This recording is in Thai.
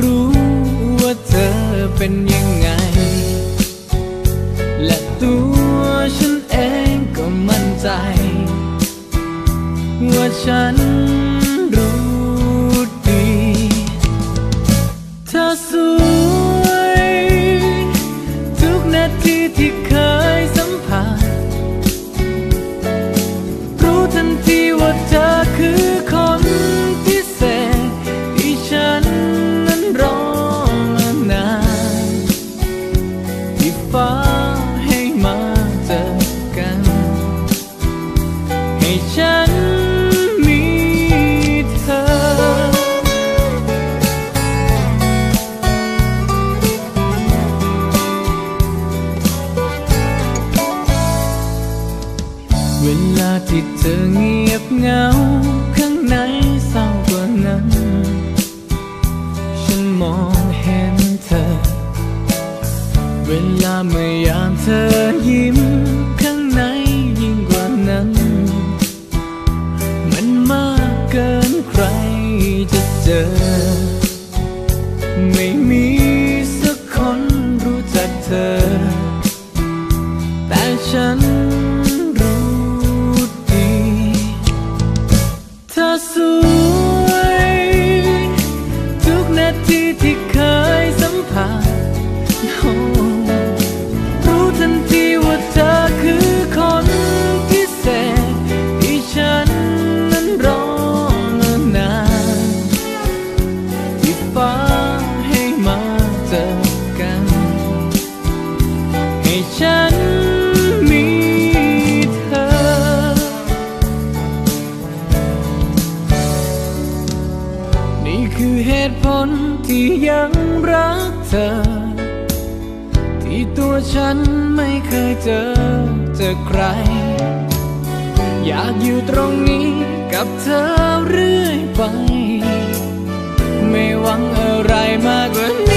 รู้ว่าเธอเป็นยังไง และตัวฉันเองก็มั่นใจ ว่าฉัน ให้ฉันมีเธอ เวลาที่เธอเงียบเหงา ข้างในเศร้ากว่านั้น ฉันมองเห็นเธอ เวลาเมื่อยามเธอยิ้ม เจอไม่มี ฉันมีเธอ นี่คือเหตุผลที่ยังรักเธอ ที่ตัวฉันไม่เคยเจอเจอใคร อยากอยู่ตรงนี้กับเธอเรื่อยไป ไม่หวังอะไรมากกว่านี้